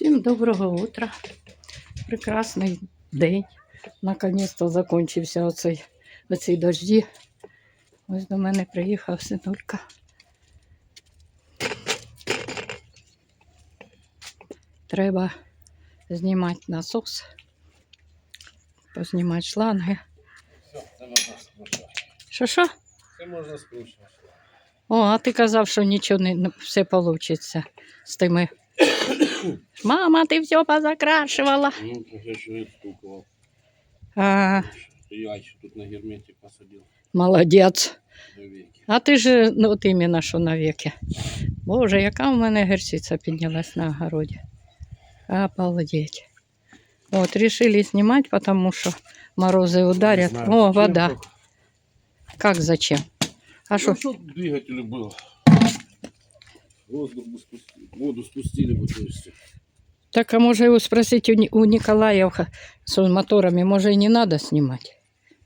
Всім доброго утра. Прекрасний день. Наконець-то закінчився оцей, оці дожді. Ось до мене приїхав синулька. Треба знімати насос, познімати шланги. Все, це можна скручувати. Що що? Це можна скручувати. О, а ти казав, що нічого не не- все вийде з тими. Мама, ти все позакрашувала. Ну, вже що я стукував. А, Я ще тут на герметик посадив молодець. до веки. А ти ж ну, от іменно що навіки. Боже, яка в мене герчиця піднялась на огороді. Обалдеть. От, решили знімати, тому що морози ударять. Не знаю, О, зачем вода. так. Как зачем? А що? Ну, чтоб двигатель был. Воздух бы спустили. Воду спустили бы, то есть. Так, а може його спросити у, Ні- у Ніколаєва з моторами, може і не треба знімати?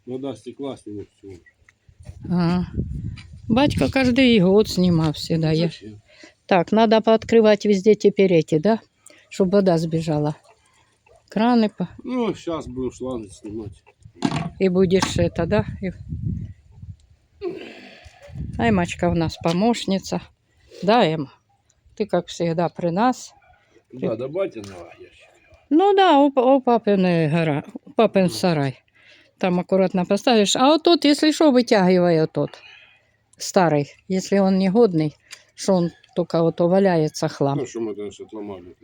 Вода стекла с него все. А, батько кожен год знімав всегда. Я... Зачем? Так, надо пооткрывать везде теперь эти, да? Чтобы вода сбежала. Краны по... Ну, сейчас будем шланги снимать. и будешь это, да? И... Эмочка у нас помощница. Да, Эма? Ты, как всегда, при нас. Да, до батиного ящика. Ну да, у, у папины гора, у папин сарай. Там аккуратно поставишь. А вот тут, если что, вытягивай вот тот старый. Если он негодный, что он только вот валяется хлам. Ну, что мы, конечно, отломали.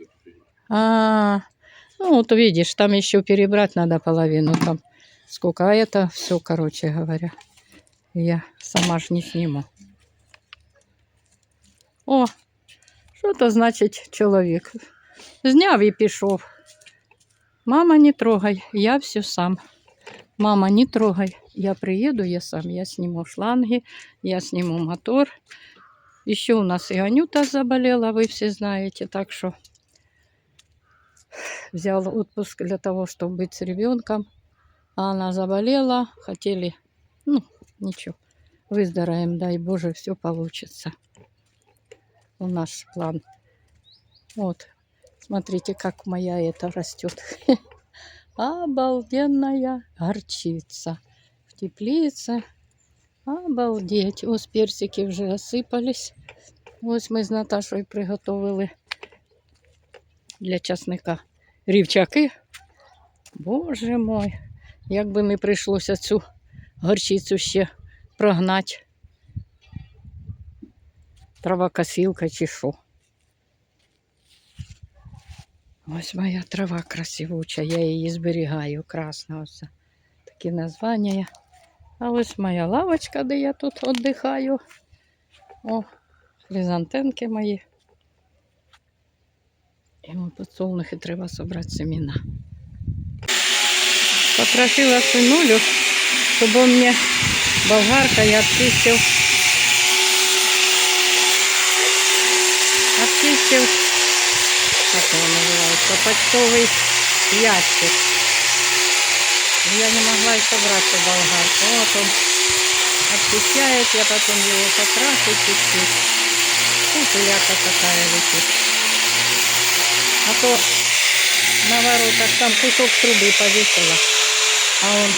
А, ну вот видишь, там еще перебрать надо половину, там сколько, а это все, короче говоря, я сама ж не сниму. О, що то значить чоловік? Зняв і пішов. Мама, не трогай, я все сам. Мама, не трогай. Я приеду, я сам, я сниму шланги, я сниму мотор. Еще у нас и Анюта заболела, вы все знаете, так что взял отпуск для того, чтобы быть с ребенком. А она заболела, хотели, ну, ничего, выздоровеем, дай Боже, все получится. У нас план. Вот, смотрите, как моя это растет. Обалденная горчица. В теплице. Обалдеть. Ось персики вже осипались. Ось ми з Наташою приготовили для часника рівчаки. Боже мой, як би не прийшлося цю горчицю ще прогнати. Травокосілка чи що. Ось моя трава красивуча, я її зберігаю, красна ось. Такі названня. А ось моя лавочка, де я тут віддихаю. О, хризантенки мої. І от подсолнухи треба собрати семена. Потрошила синулю, щоб он мне болгаркой очистил. Очистил, как его называется, почтовый ящик. Я не могла и собрать эту болгарку. Вот он очищает, я потом его покрашу чуть-чуть. Тут ляка такая летит. А то на воротах там кусок трубы повесила. А он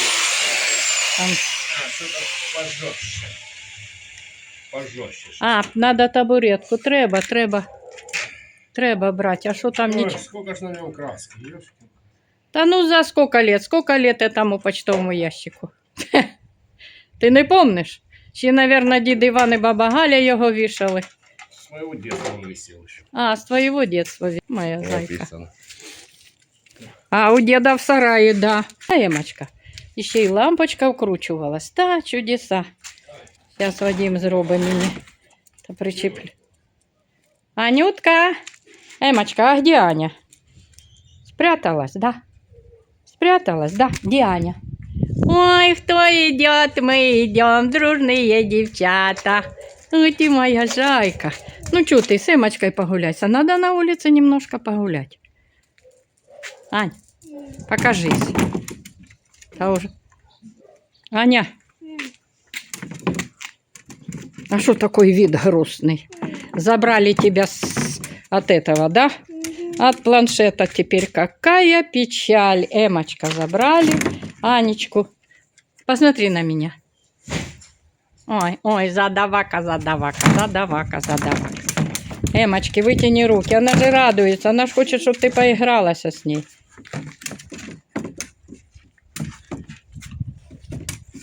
там... А, что-то пожестче. Пожестче. А, надо табуретку. Треба, треба. Треба брать. А що там Ой, ничего? сколько ж на нем краски, ёшки. Та ну за сколько лет? Сколько лет этому почтовому ящику? Ти не помниш? Ще, наверное, дід Іван і баба Галя його вішали. С моего детства он висел еще. А, з твоєго дитинства, моя зайка. Написано. А у деда в сараї, да. А Емочка. І ще й лампочка вкручувалась. Та чудеса. Зараз Вадим зробить мені. Та причеплю. Анютка. Емочка, а где Аня? Спряталась, да? Спряталась, да? Где Аня? Ой, кто идет, мы идем, дружные девчата. Ой, ты моя зайка. Ну, что ты, с Эмочкой погуляйся. Надо на улице немножко погулять. Ань, покажись. Та уже. Аня. А что такой вид грустный? Забрали тебя с... от этого, да? От планшета теперь какая печаль. Эмочка забрали. Анечку. Посмотри на меня. Ой, ой, задавака, задавака, задавака, задавака. Эмочки, вытяни руки. Она же радуется. Она же хочет, чтобы ты поигралась с ней.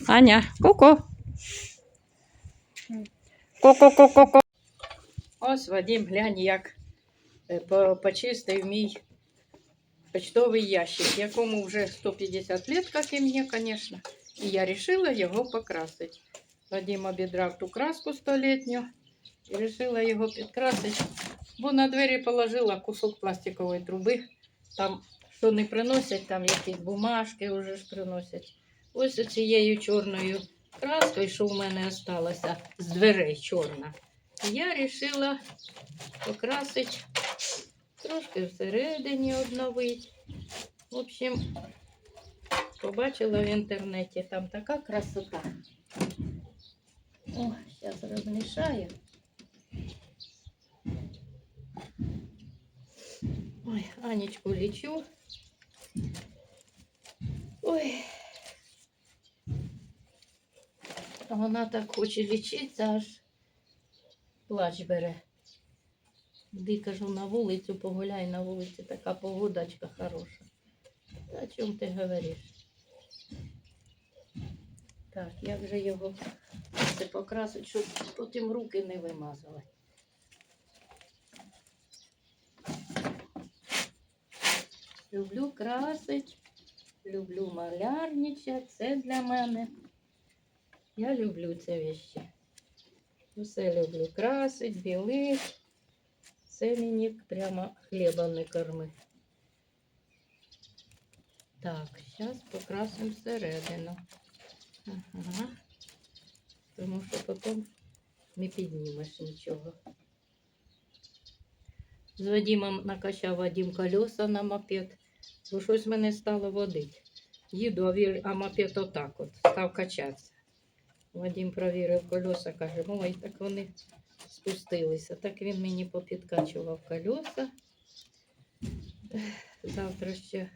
Аня, ку-ку. Ку-ку-ку-ку-ку. Ось Вадим, глянь, як почистив мій почтовий ящик, якому вже 150 лет, як і мені, звісно. І я вирішила його покрасити. Вадим обідрав ту краску столітню і вирішила його підкрасити, бо на двері положила кусок пластикової труби. Там, що не приносять, там якісь бумажки вже ж приносять. Ось цією чорною краскою, що в мене залишилося з дверей чорна. Я вирішила покрасити трошки всередині обновити. В общем, побачила в інтернеті, там така красота. О, зараз розмішаю. Ой, Анечку лічу. Ой. Вона так хоче лічитися, аж плач бере. Іди, кажу, на вулицю погуляй, на вулиці така погодочка хороша. О чому ти говориш? Так, як же його це покрасити, щоб потім руки не вимазали. Люблю красить, люблю малярничати, це для мене. Я люблю це віще. Все люблю красить, білить. Це мені прямо хлібом не корми. Так, зараз покрасимо всередину. Ага. Тому що потім не піднімеш нічого. З Вадимом накачав Вадим колеса на мопед, бо щось мене стало водити. Їду, а мопед отак от став качатися. Вадим провірив колеса, каже, ой, так вони спустилися. Так він мені попідкачував колеса. Завтра ще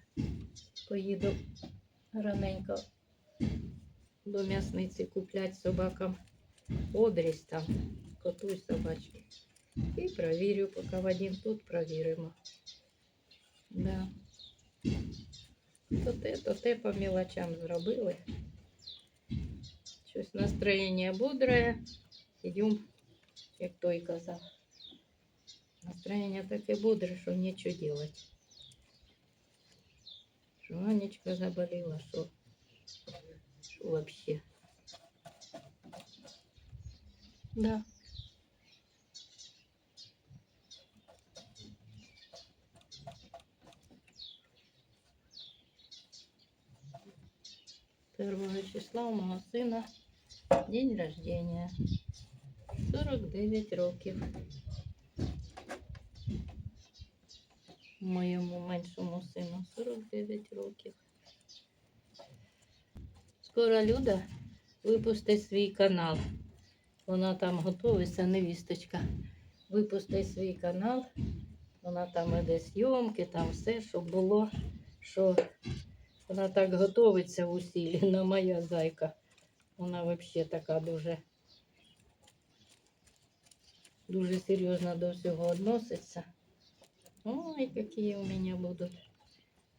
поїду раненько до м'ясниці куплять собакам одрізь там, коту й собачку. І провірю, поки Вадим тут провіримо. Да. То те, то те по мелочам зробили. Щось настроєння бодре. Ідемо, як той казав. Настроєння таке бодре, що нічого робити. Що Анечка заболіла, що, що вообще. Да. Первого числа у мого сина день рождения. 49 років. Моєму меншому сину 49 років. Скоро Люда випустить свій канал. Вона там готується, невісточка. Випустить свій канал. Вона там іде зйомки, там все, щоб було, що вона так готується в усілі, моя зайка. Вона взагалі така дуже, дуже серйозно до всього відноситься. Ой, какие у меня будут.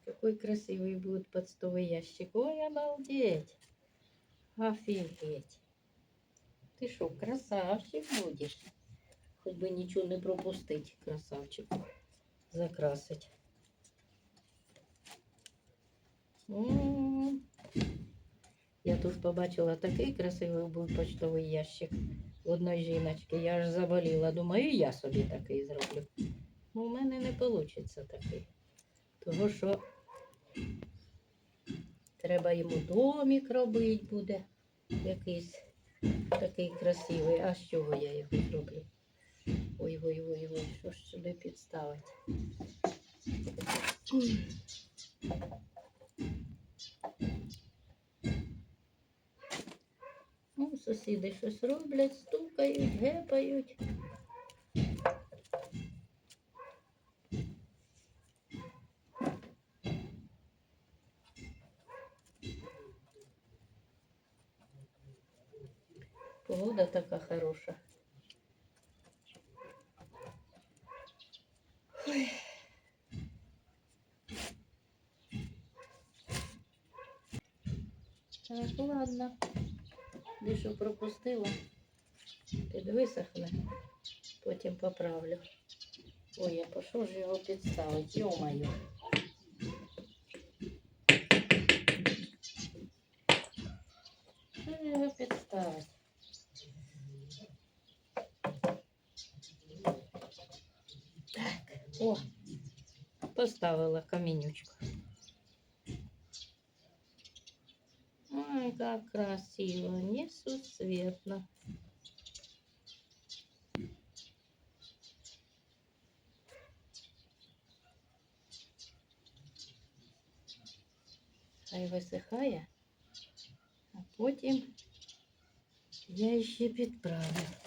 Какой красивый будет почтовый ящик. Ой, обалдеть. Офигеть. Ты что, красавчик будешь? Хоть бы ничего не пропустить, красавчику. Закрасить. Я тут побачила такий красивий був почтовий ящик одної жіночки. Я аж заболіла. Думаю, я собі такий зроблю. Ну, у мене не вийде такий. Того що треба йому домик робити буде. Якийсь такий красивий. А з чого я його зроблю? Ой, ой, ой, ой, що ж сюди підставити? сусіди щось роблять, стукають, гепають. Погода така хороша. Ой. Так, ладно. Більше пропустила. Підвисохне. Потім поправлю. Ой, я пішов ж його підставити, йо-моє. Що ж його підставити? Так, о, поставила каменючку. как красиво, несусветно. Хай висихає, а потім я ще підправлю.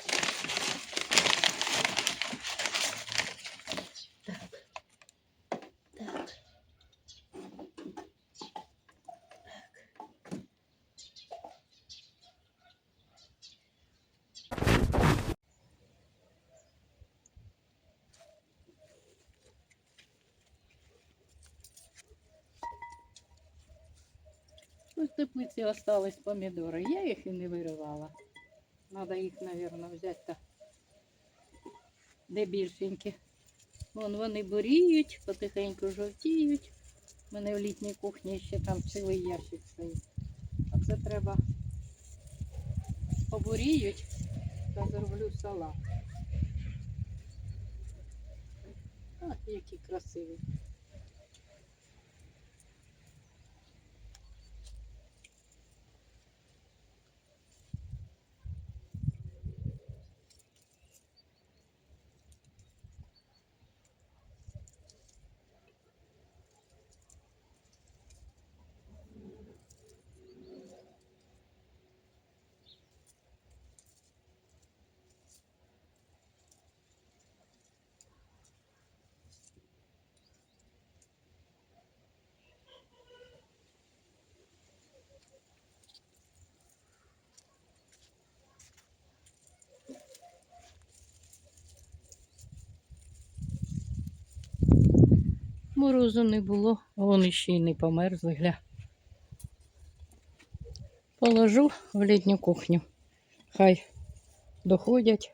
Теплиці остались помідори. Я їх і не виривала. Надо їх, мабуть, взяти та де більшенькі. Вон вони буріють, потихеньку жовтіють. У мене в літній кухні ще там цілий ящик стоїть. А це треба побуріють та зроблю салат. Ах, які красиві. Морозу не було, а вони ще й не померзли, гля. Положу в літню кухню. Хай доходять.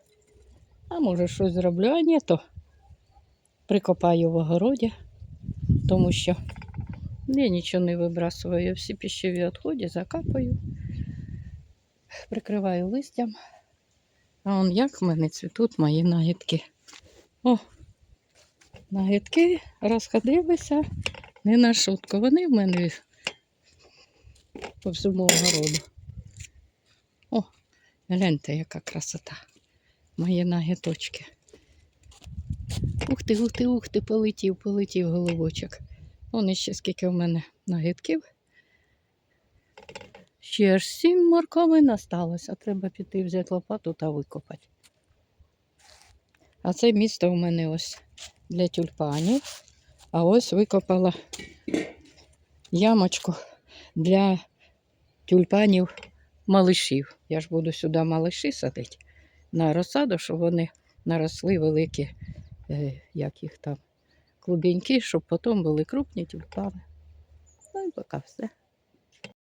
А може щось зроблю, а ні, то прикопаю в огороді, тому що я нічого не вибрасую. Всі пищеві відходи закапаю, прикриваю листям. А он як в мене цвітуть мої нагідки. О, нагідки розходилися не на шутку. Вони в мене по всьому огороду. О, гляньте, яка красота. Мої нагіточки. Ух ти, ух ти, ух ти, полетів, полетів головочок. Вон ще скільки в мене нагідків. Ще аж сім морковин осталося. Треба піти взяти лопату та викопати. А це місто у мене ось для тюльпанів. А ось викопала ямочку для тюльпанів малишів. Я ж буду сюди малиші садити на розсаду, щоб вони наросли великі, е, як їх там, клубіньки, щоб потім були крупні тюльпани. Ну і поки все.